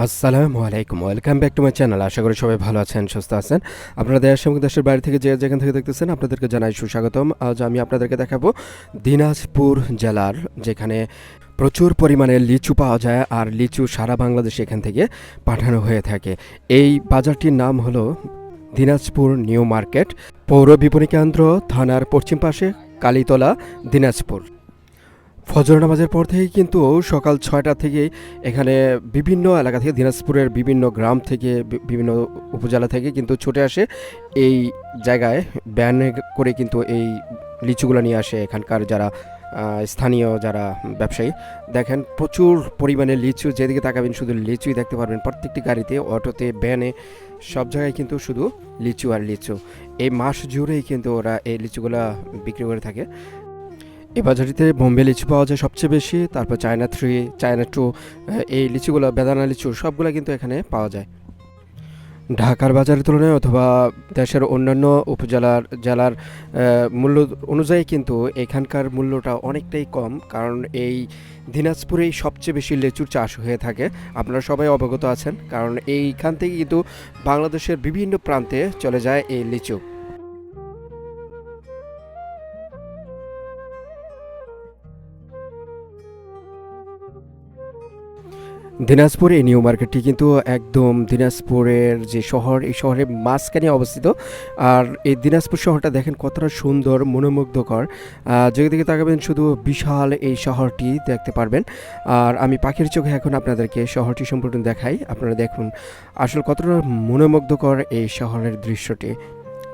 আসসালামু আলাইকুম, welcome back to my channel. আশা করি সবাই ভালো আছেন, সুস্থ আছেন। আপনারা দেশ এবং দেশের বাইরে থেকে যে যেখান থেকে দেখতেছেন, আপনাদেরকে জানাই সুস্বাগতম। আজ আমি আপনাদেরকে দেখাবো দিনাজপুর জেলার, যেখানে প্রচুর পরিমাণে লিচু পাওয়া যায় আর লিচু সারা বাংলাদেশে এখান থেকে পাঠানো হয়ে থাকে। এই বাজারটির নাম হলো দিনাজপুর নিউ মার্কেট, পৌর বিপণী কেন্দ্র থানার পশ্চিম পাশে কালীতলা, দিনাজপুর। ফজর নামাজের পর থেকে কিন্তু সকাল ছয়টা থেকেই এখানে বিভিন্ন এলাকা থেকে, দিনাজপুরের বিভিন্ন গ্রাম থেকে বিভিন্ন উপজেলা থেকে কিন্তু ছুটে আসে। এই জায়গায় ব্যানে করে কিন্তু এই লিচুগুলো নিয়ে আসে এখানকার যারা স্থানীয় যারা ব্যবসায়ী। দেখেন, প্রচুর পরিমাণে লিচু, যেদিকে তাকাবেন শুধু লিচুই দেখতে পারবেন। প্রত্যেকটি গাড়িতে, অটোতে ভ্যানে সব জায়গায় কিন্তু শুধু লিচু আর লিচু। এই মাস জুড়েই কিন্তু ওরা এই লিচুগুলা বিক্রি করে থাকে। এই বাজারটিতে বোম্বে লিচু পাওয়া যায় সবচেয়ে বেশি, তারপর চায়না থ্রি, চায়না টু এই লিচুগুলো, বেদানা লিচু, সবগুলো কিন্তু এখানে পাওয়া যায়। ঢাকার বাজারের তুলনায় অথবা দেশের অন্যান্য উপজেলার, জেলার মূল্য অনুযায়ী কিন্তু এখানকার মূল্যটা অনেকটাই কম, কারণ এই দিনাজপুরেই সবচেয়ে বেশি লিচুর চাষ হয়ে থাকে। আপনারা সবাই অবগত আছেন, কারণ এইখান থেকে কিন্তু বাংলাদেশের বিভিন্ন প্রান্তে চলে যায় এই লিচু। দিনাজপুর এই নিউ মার্কেটটি কিন্তু একদম দিনাজপুরের যে শহর, এই শহরের মাঝখানে অবস্থিত। আর এই দিনাজপুর শহরটা দেখেন কতটা সুন্দর, মনোমুগ্ধকর। যেদিকে তাকাবেন শুধু বিশাল এই শহরটি দেখতে পারবেন। আর আমি পাখির চোখে এখন আপনাদেরকে শহরটি সম্পূর্ণ দেখাই। আপনারা দেখুন আসলে কতটা মনোমুগ্ধকর এই শহরের দৃশ্যটি।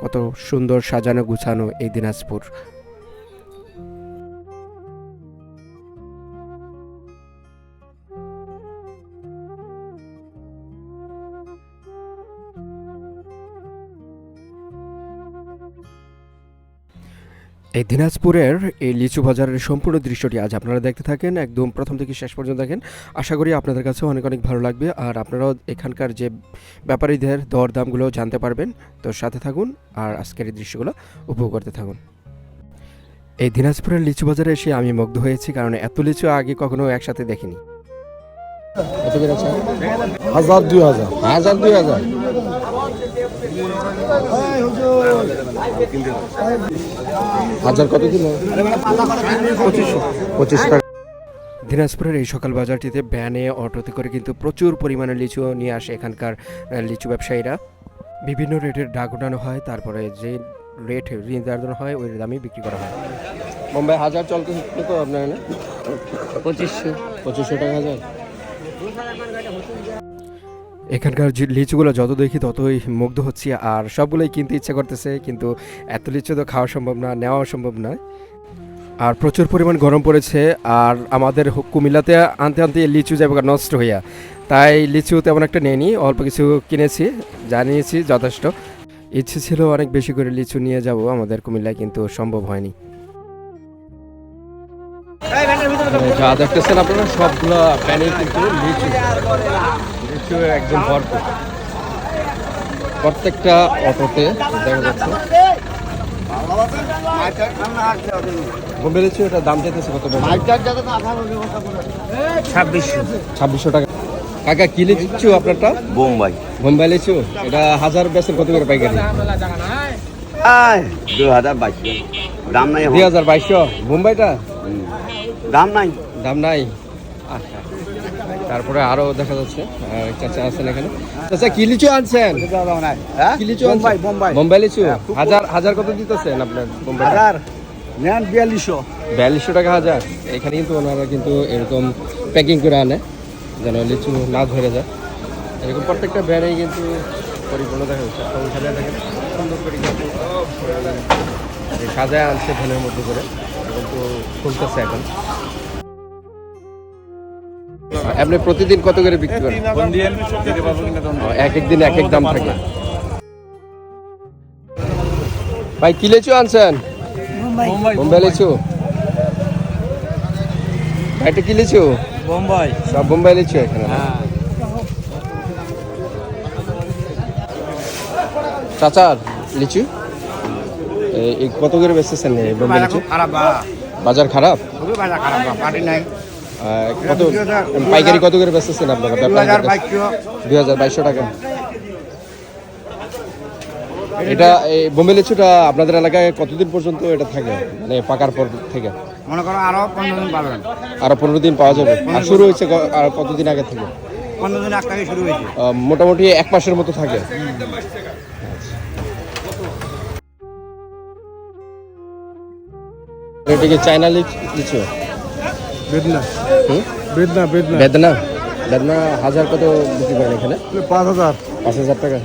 কত সুন্দর সাজানো গুছানো এই দিনাজপুর। এই দিনাজপুরের এই লিচু বাজারের সম্পূর্ণ দৃশ্যটি আজ আপনারা দেখতে থাকেন। একদম প্রথম থেকে শেষ পর্যন্ত দেখেন। আশা করি আপনাদের কাছেও অনেক অনেক ভালো লাগবে। আর আপনারাও এখানকার যে ব্যাপারীদের দর দামগুলো জানতে পারবেন তো সাথে থাকুন আর আজকের এই দৃশ্যগুলো উপভোগ করতে থাকুন। এই দিনাজপুরের লিচু বাজারে এসে আমি মুগ্ধ হয়েছি কারণ এত লিচু আগে কখনো একসাথে দেখিনি। হাজার দুই হাজার। হাজার দুই হাজার। হাজার কত কিলো পঁচিশশো। পঁচিশ টাকা। দিনাজপুরের এই সকাল বাজারটিতে ভ্যানে অটোতে করে কিন্তু প্রচুর পরিমাণে লিচু নিয়ে আসে এখানকার লিচু ব্যবসায়ীরা। বিভিন্ন রেটের ডাক ওঠানো হয় তারপরে যে রেট নির্ধারণ হয় ওই দামে বিক্রি করা হয়। মুম্বাই হাজার চল কত আপনার এখানে? পঁচিশশো। পঁচিশশো টাকা হাজার। এখানকার লিচুগুলো যত দেখি ততই মুগ্ধ হচ্ছি আর সবগুলোই কিনতে ইচ্ছা করতেছে কিন্তু এত লিচু তো খাওয়া সম্ভব না নেওয়া সম্ভব নয় আর প্রচুর পরিমাণ গরম পড়েছে আর আমাদের কুমিল্লাতে আনতে আনতে লিচু যাবে নষ্ট হইয়া। তাই লিচু তেমন একটা নেয়নি অল্প কিছু কিনেছি জানিয়েছি যথেষ্ট। ইচ্ছে ছিল অনেক বেশি করে লিচু নিয়ে যাব আমাদের কুমিল্লায় কিন্তু সম্ভব হয়নি। যা দেখতেছেন আপনারা সবগুলো প্যানে কিন্তু লিচু। একদম ভরপুর। প্রত্যেকটা অটোতে দেখা যাচ্ছে। এটা দাম কত ছাব্বিশশো। ছাব্বিশশো টাকা। কাকা কি লিচু আপনারটা? বোম্বাই। বোম্বাই লিচু এটা হাজার বেসের কত করে পাইকারি? আয় দু হাজার বাইশশো। দাম নাই দুই হাজার বাইশশো? বোম্বাইটা? দাম নাই। দাম নাই? আচ্ছা। তারপরে আরও দেখা যাচ্ছে চাচা আছেন এখানে। চাচা কি লিচু আনছেন? হ্যাঁ? কি লিচু বোম্বাই? বোম্বাই। বোম্বাই লিচু? হ্যাঁ, হাজার হাজার কত দিতেছেন আপনার বোম্বাই হাজার। নেন বিয়াল্লিশশো। বিয়াল্লিশশো টাকা হাজার। এখানে কিন্তু ওনারা কিন্তু এরকম প্যাকিং করে আনে যেন লিচু না ধরে যায়। এরকম প্রত্যেকটা ব্যারেই কিন্তু পরিপূর্ণ দেখা যাচ্ছে। আর ওইখানে দেখেন সুন্দর করে সাজায় আনছে ভ্যানের মধ্যে করে। কিন্তু খুলতেছে এখন। আপনি প্রতিদিন কত করে বিক্রি করেন? এক এক দিন এক এক দাম থাকে। ভাই কি লিচু আনছেন? বোম্বাই লিচু? এটা কি লিচু? বোম্বাই। সব বোম্বাই লিচু এখানে। চাচার লিচু? এই- কত করে বেচতেছেন এই বোম্বাই লিচু? বাজার খারাপ? বাজার খারাপ পার্টি নাই। কত পাইকারি কত করে বেচতেছেন আপনারা? দুই হাজার বাইশশো। টাকা। এটা এই বোম্বে লিচুটা আপনাদের এলাকায় কতদিন পর্যন্ত এটা থাকে? মানে পাকার পর থেকে? মনে করো আরও পনেরো দিন পাবেন আরও পনেরো দিন পাওয়া যাবে। আর শুরু হয়েছে আর কতদিন আগে থেকে? পনেরো দিন আগ শুরু হয়েছে। মোটামুটি এক মাসের মতো থাকে। এটা কি চায়না লিচু? বেদনা। হুম? বেদনা বেদনা। বেদনা? বেদনা হাজার কত বিক্রি করেন এখানে? পাঁচ হাজার। পাঁচ হাজার টাকা।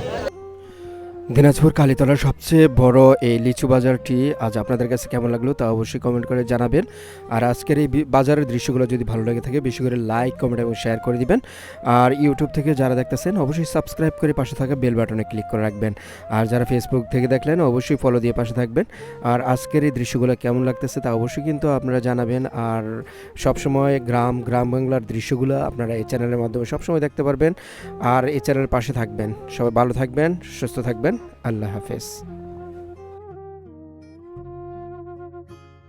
দিনাজপুর কালীতলার সবচেয়ে বড় এই লিচু বাজারটি আজ আপনাদের কাছে কেমন লাগল তা অবশ্যই কমেন্ট করে জানাবেন। আর আজকের এই বাজারের দৃশ্যগুলো যদি ভালো লেগে থাকে, বেশি করে লাইক, কমেন্ট এবং শেয়ার করে দিবেন। আর ইউটিউব থেকে যারা দেখতেছেন, অবশ্যই সাবস্ক্রাইব করে পাশে থাকা বেল বাটনে ক্লিক করে রাখবেন। আর যারা ফেসবুক থেকে দেখলেন, অবশ্যই ফলো দিয়ে পাশে থাকবেন। আর আজকের এই দৃশ্যগুলো কেমন লাগতেছে তা অবশ্যই কিন্তু আপনারা জানাবেন। আর সবসময় গ্রাম গ্রাম বাংলার দৃশ্যগুলো আপনারা এই চ্যানেলের মাধ্যমে সবসময় দেখতে পারবেন। আর এই চ্যানেলের পাশে থাকবেন। সবাই ভালো থাকবেন, সুস্থ থাকবেন। আল্লাহ হাফেজ।